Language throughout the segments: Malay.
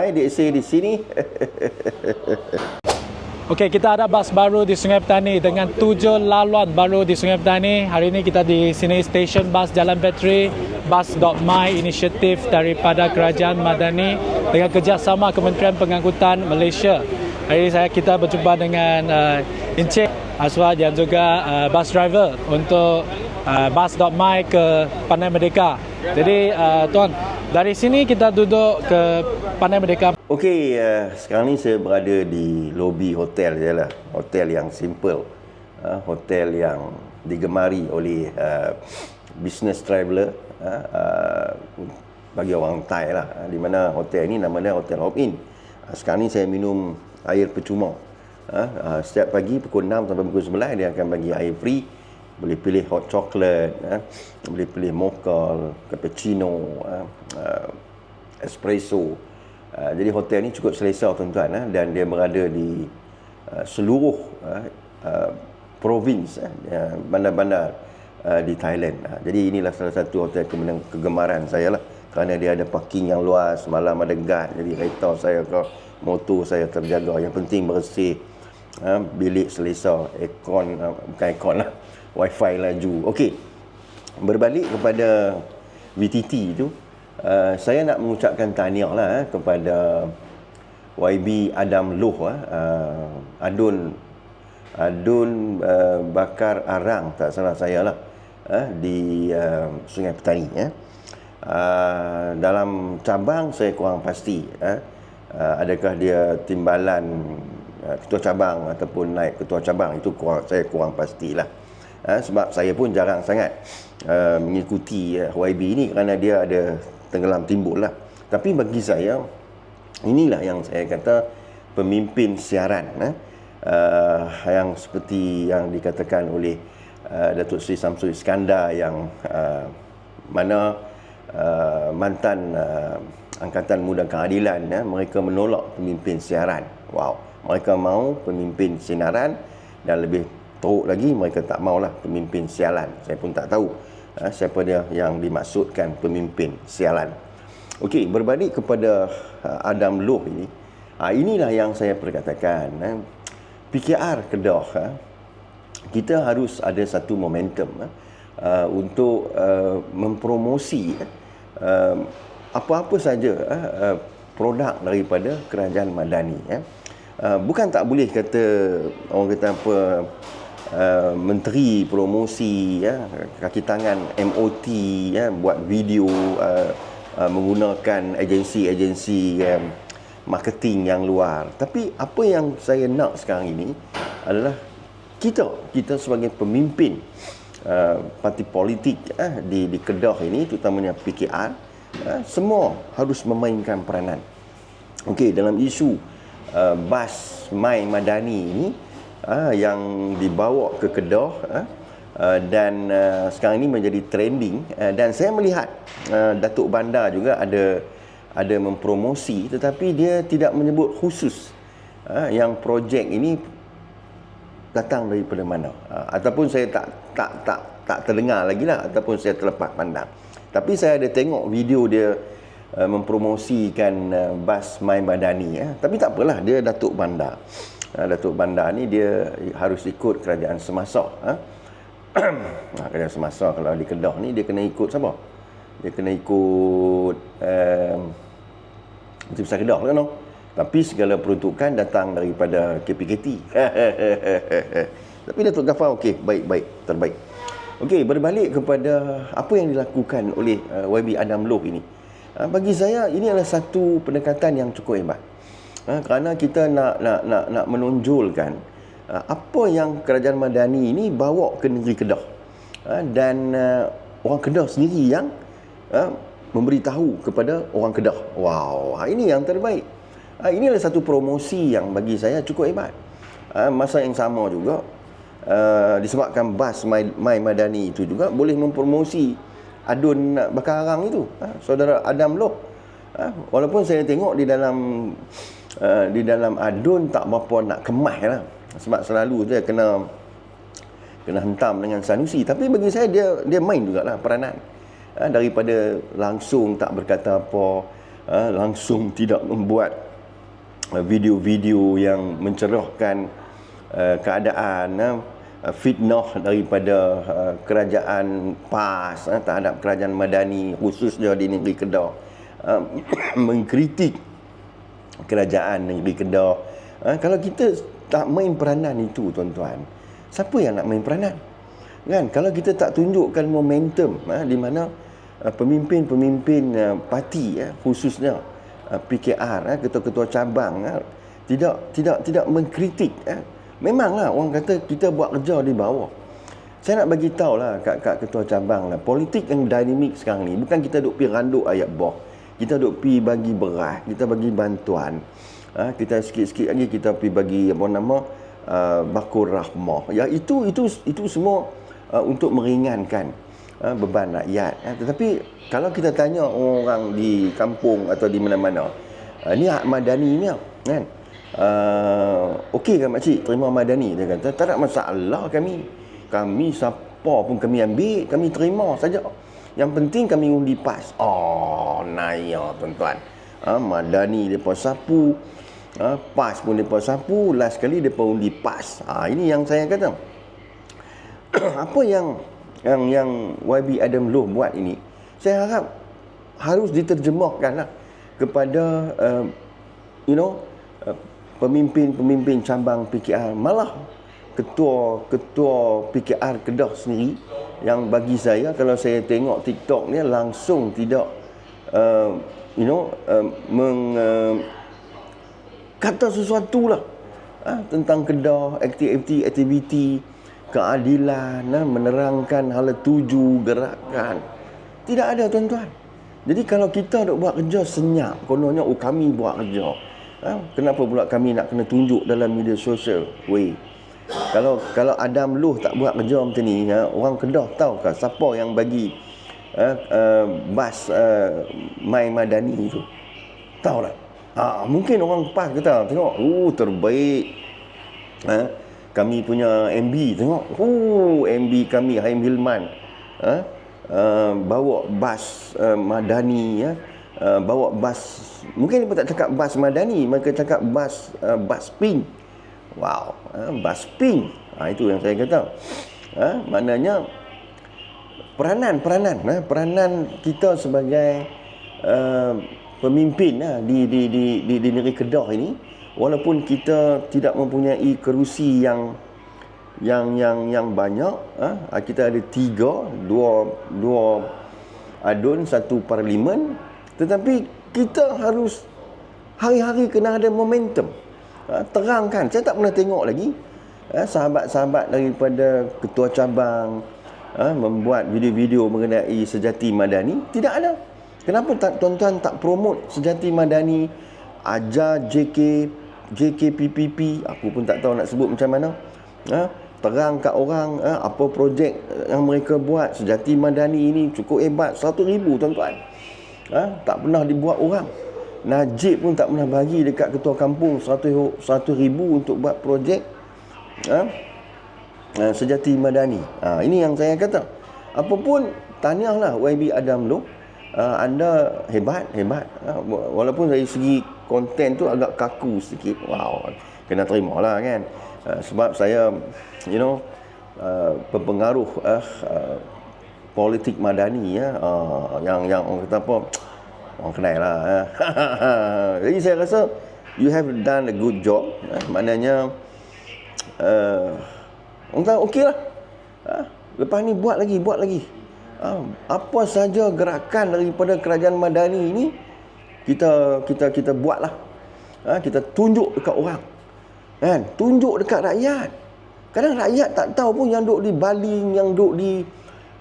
Hai DSA di sini. Okey, kita ada bas baru di Sungai Petani dengan tujuh laluan baru di Sungai Petani. Hari ini kita di sini stesen bas Jalan Bateri, bus.my inisiatif daripada Kerajaan Madani dengan kerjasama Kementerian Pengangkutan Malaysia. Hari ini saya kita berjumpa dengan uh, Encik Aswad dan juga uh, bus driver untuk uh, bus.my ke Panai Merdeka. Jadi uh, tuan, dari sini kita duduk ke Panai Merdeka Okey, uh, sekarang ni saya berada di lobi hotel je lah. Hotel yang simple. Uh, hotel yang digemari oleh uh, business traveller uh, uh, bagi orang Thai lah. Uh, di mana hotel ni namanya Hotel Hop In. Uh, sekarang ni saya minum air percuma. Uh, uh, setiap pagi pukul 6 sampai pukul 9 dia akan bagi air free. Boleh pilih hot chocolate, uh, boleh pilih mocha, cappuccino, uh, uh, espresso. Uh, jadi hotel ni cukup selesa tuan-tuan uh, dan dia berada di uh, seluruh uh, uh, provinsi uh, bandar-bandar uh, di Thailand. Uh, jadi inilah salah satu hotel kegemaran saya lah kerana dia ada parking yang luas, malam ada guard. Jadi kereta saya ke motor saya terjaga. Yang penting bersih. Uh, bilik selesa, aircon uh, bukan aircon lah. Wifi laju. Okey. Berbalik kepada VTT itu, Uh, saya nak mengucapkan tahniah lah eh, kepada YB Adam Loh eh, uh, Adun Adun uh, Bakar Arang tak salah saya lah eh, di uh, Sungai Petani eh. uh, dalam cabang saya kurang pasti eh, uh, adakah dia timbalan ketua cabang ataupun naik ketua cabang itu kurang, saya kurang pastilah uh, sebab saya pun jarang sangat uh, mengikuti YB ini kerana dia ada tenggelam timbul lah. Tapi bagi saya, inilah yang saya kata pemimpin siaran. Eh? Uh, yang seperti yang dikatakan oleh uh, Datuk Seri Samsul Iskandar yang uh, mana uh, mantan uh, Angkatan Muda Keadilan eh? mereka menolak pemimpin siaran. Wow, mereka mau pemimpin sinaran dan lebih teruk lagi mereka tak maulah pemimpin sialan. Saya pun tak tahu ha, siapa dia yang dimaksudkan pemimpin sialan. Okey, berbalik kepada uh, Adam Loh ini, ha, inilah yang saya perkatakan. Ha, PKR Kedah, ha, kita harus ada satu momentum ha, uh, untuk uh, mempromosi uh, apa-apa saja uh, produk daripada kerajaan Madani. Ha. Uh, bukan tak boleh kata orang kata apa Uh, menteri promosi ya kaki tangan MOT ya buat video uh, uh, menggunakan agensi-agensi um, marketing yang luar. Tapi apa yang saya nak sekarang ini adalah kita kita sebagai pemimpin uh, parti politik uh, di di Kedah ini terutamanya PKR uh, semua harus memainkan peranan. Okey dalam isu uh, bas mai madani ini uh, yang dibawa ke Kedah uh, uh, dan uh, sekarang ini menjadi trending. Uh, dan saya melihat uh, Datuk Bandar juga ada ada mempromosi tetapi dia tidak menyebut khusus uh, yang projek ini datang daripada mana. Uh, ataupun saya tak tak tak tak terdengar lagi lah ataupun saya terlepas pandang. Tapi saya ada tengok video dia uh, mempromosikan uh, bas My Badani ya. tapi tak apalah dia Datuk Bandar uh, Datuk Bandar ni dia harus ikut kerajaan semasa ha? kerajaan semasa kalau di Kedah ni dia kena ikut siapa dia kena ikut um, Menteri Besar Kedah kan no? tapi segala peruntukan datang daripada KPKT tapi Datuk Gafar okey baik-baik terbaik Okey, berbalik kepada apa yang dilakukan oleh YB Adam Loh ini. Uh, bagi saya ini adalah satu pendekatan yang cukup hebat. Ha, kerana kita nak nak nak nak menonjolkan ha, apa yang kerajaan Madani ini bawa ke negeri Kedah. Ha, dan orang Kedah sendiri yang memberitahu kepada orang Kedah. Wow ini yang terbaik. Ha, ini adalah satu promosi yang bagi saya cukup hebat. Ha, masa yang sama juga disebabkan bas My, My Madani itu juga boleh mempromosi adun bakar arang itu. Ha, saudara Adam Loh. Ha, walaupun saya tengok di dalam uh, di dalam adun tak berapa nak kemas lah. Sebab selalu dia kena kena hentam dengan Sanusi. Tapi bagi saya dia dia main jugalah peranan. Uh, daripada langsung tak berkata apa uh, langsung tidak membuat uh, video-video yang mencerahkan uh, keadaan uh, fitnah daripada uh, kerajaan PAS uh, terhadap kerajaan Madani khususnya di negeri Kedah. Uh, mengkritik kerajaan negeri Kedah. Uh, kalau kita tak main peranan itu tuan-tuan siapa yang nak main peranan? Kan? Kalau kita tak tunjukkan momentum uh, di mana uh, pemimpin-pemimpin uh, parti uh, khususnya uh, PKR uh, ketua-ketua cabang uh, tidak tidak tidak mengkritik uh, Memanglah orang kata kita buat kerja di bawah. Saya nak bagi tahu lah kat, kat ketua cabang lah. Politik yang dinamik sekarang ni. Bukan kita duk pergi randuk ayat boh. Kita duk pergi bagi beras. Kita bagi bantuan. Ha, kita sikit-sikit lagi kita pergi bagi apa nama uh, bakur rahmah. Ya itu itu itu semua uh, untuk meringankan uh, beban rakyat. Ha, tetapi kalau kita tanya orang di kampung atau di mana-mana. Uh, ni hak madani ni kan uh, okey kan makcik? Terima madani dia kata. Tak ada masalah kami. Kami siapa pun kami ambil kami terima saja. Yang penting kami undi pas. Oh naya tuan-tuan. Uh, madani depa sapu. Uh, pas pun depa sapu. Last kali depa undi pas. Uh, ini yang saya kata. Apa yang yang yang YB Adam Loh buat ini? Saya harap harus diterjemahkan lah kepada uh, you know pemimpin-pemimpin cabang PKR malah ketua ketua PKR Kedah sendiri yang bagi saya kalau saya tengok TikTok ni langsung tidak uh, you know uh, meng uh, kata sesuatu lah uh, tentang Kedah aktiviti aktiviti keadilan uh, menerangkan hala tuju gerakan. Tidak ada tuan-tuan. Jadi kalau kita nak buat kerja senyap kononnya oh kami buat kerja Ha? Kenapa pula kami nak kena tunjuk dalam media sosial? Weh. Kalau kalau Adam Luh tak buat kerja macam ni, ha? orang Kedah tahu kan siapa yang bagi ha? uh, bas uh, Mai Madani itu? Tahu tak? Ha, mungkin orang pas kata, tengok, oh terbaik. Ha? Kami punya MB, tengok. Oh, MB kami, Haim Hilman. Ha? Uh, bawa bas uh, Madani ya. Uh, bawa bas mungkin dia tak cakap bas madani mereka cakap bas uh, bas pink wow uh, bas pink ha, itu yang saya kata. Ha, maknanya peranan peranan ha, peranan kita sebagai uh, pemimpin ha, di, di di di di negeri Kedah ini. Walaupun kita tidak mempunyai kerusi yang yang yang yang banyak ha, kita ada tiga dua dua adun satu parlimen tetapi kita harus hari-hari kena ada momentum. Ha, terangkan. Saya tak pernah tengok lagi ha, sahabat-sahabat daripada ketua cabang ha, membuat video-video mengenai sejati madani. Tidak ada. Kenapa tak tuan-tuan tak promote sejati madani, ajar JK, JKPPP, aku pun tak tahu nak sebut macam mana. Terang kat orang apa projek yang mereka buat sejati madani ini cukup hebat 100 ribu tuan-tuan ha? tak pernah dibuat orang. Najib pun tak pernah bagi dekat ketua kampung 100 ribu untuk buat projek. Ha? ha, sejati madani. Ha, ini yang saya kata. Apapun tahniahlah YB Adam tu. Ha, anda hebat hebat. Ha, walaupun dari segi konten tu agak kaku sedikit wow kena terima lah kan. Ha, sebab saya you know uh, berpengaruh uh, uh, politik madani ya. Uh, yang yang orang kata apa orang kenal lah ya. jadi saya rasa you have done a good job ya. maknanya uh, orang kata okey lah. Uh, lepas ni buat lagi buat lagi. Uh, apa saja gerakan daripada kerajaan madani ini kita kita kita buatlah uh, kita tunjuk dekat orang kan. Tunjuk dekat rakyat. Kadang rakyat tak tahu pun yang duduk di baling yang duduk di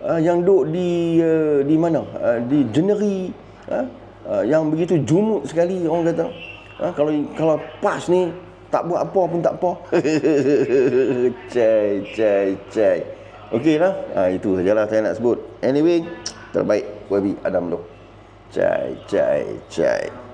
uh, yang duduk di uh, di mana? Uh, di jeneri uh, uh, yang begitu jumut sekali orang kata. Uh, kalau kalau pas ni tak buat apa pun tak apa. Cai cai cai. Okey lah. Uh, itu sajalah saya nak sebut. Anyway terbaik YB Adam lo cai cai cai